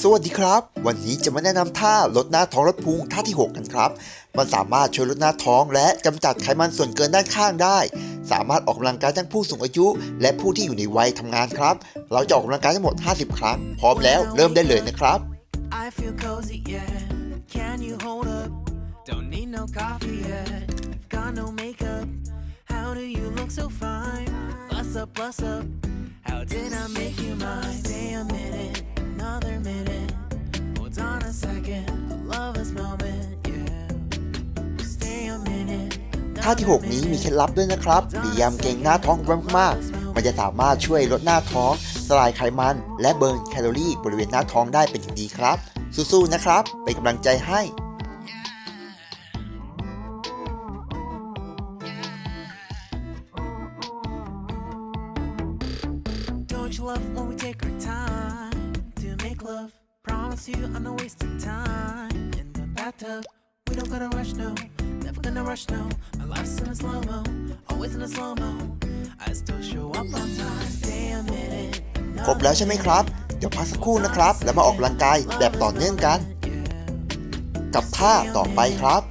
สวัสดีครับ วันนี้จะมาแนะนำท่าลดหน้าท้องลดพุงท่าที่ 6 กันครับ มันสามารถช่วยลดหน้าท้องและกำจัดไขมันส่วนเกินด้านข้างได้ สามารถออกกำลังกายทั้งผู้สูงอายุ และผู้ที่อยู่ในวัยทำงานครับ เราจะออกกำลังกายทั้งหมด 50 ครั้ง พร้อมแล้วเริ่มได้เลยนะครับ I feel cozy, yeah. Can you hold up? Don't need no coffee yet. Got no makeup. How do you look so fine? Bust up, bust up. How did I make ท่าที่ 6 นี้มีเคล็ดลับด้วยนะครับพยายามเก่งหน้าท้องไว้มากๆมันจะสามารถช่วยลดหน้าท้องสลายไขมัน และเบิร์นแคลอรี่บริเวณหน้าท้องได้เป็นอย่างดีครับ สู้ๆนะครับ เป็นกำลังใจให้ Don't you love when we take our time to make love? Promise you I'm not wasting time in the bathtub. We don't gotta rush, no. Never gonna rush, no. My life's in a slow mo, always in a slow mo. I still show up on time. damn it. ครบแล้วใช่ไหมครับ เดี๋ยวพักสักครู่นะครับ แล้วมาออกกำลังกายแบบต่อเนื่องกัน กับท่าต่อไปครับ